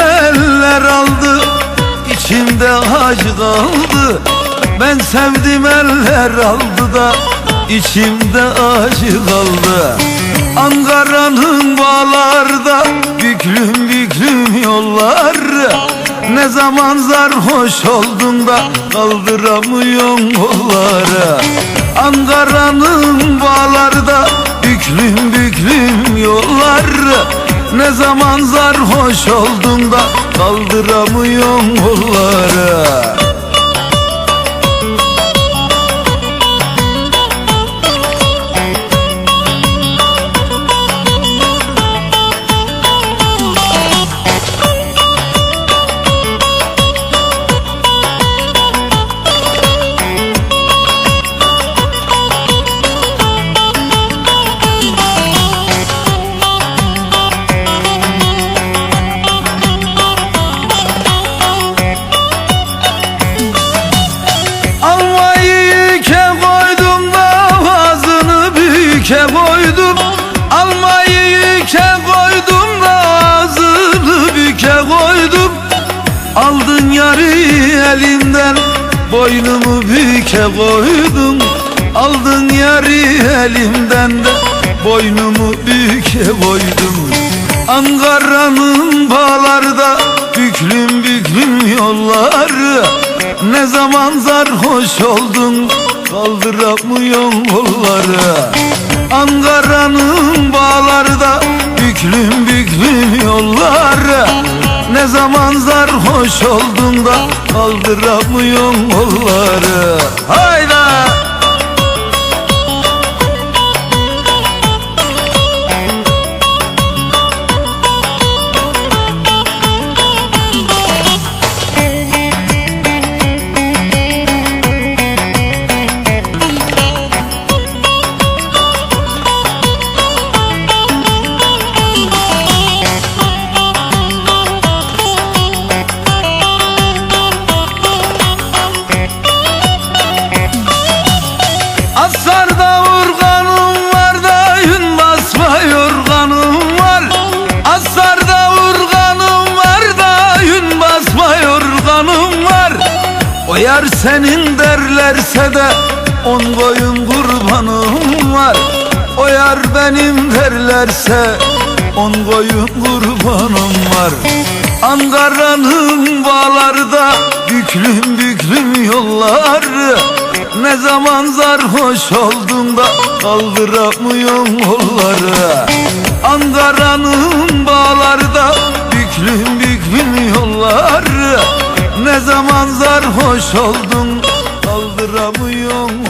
Eller aldı? İçimde acı kaldı. Ben sevdim eller aldı da içimde acı kaldı. Ankara'nın bağlarda büklüm büklüm yollar Ne zaman sarhoş oldun da kaldıramıyorsun kolları. Ankara'nın Ne zaman sarhoş oldun da kaldıramıyorsun kolları koydum Almayı yüke koydum ağzını büke koydum. Aldın yarı elimden boynumu büke koydum. Aldın yarı elimden de boynumu büke koydum. Ankara'nın bağlarda büklüm büklüm yolları. Ne zaman sarhoş oldun kaldıramıyorsun kolları Ankara'nın bağlarda büklüm büklüm yolları Ne zaman sarhoş oldun da kaldıramıyorsun kolları Hayda! Yar senin derlerse de on boyun kurbanım var. O yar benim derlerse on boyun kurbanım var. Ankara'nın bağlarda büklüm büklüm yolları. Ne zaman sarhoş oldun da kaldıramıyorsun kolları. Ankara'nın bağlarda büklüm büklüm yolları Ne zaman sarhoş oldun? Kaldıramıyorsun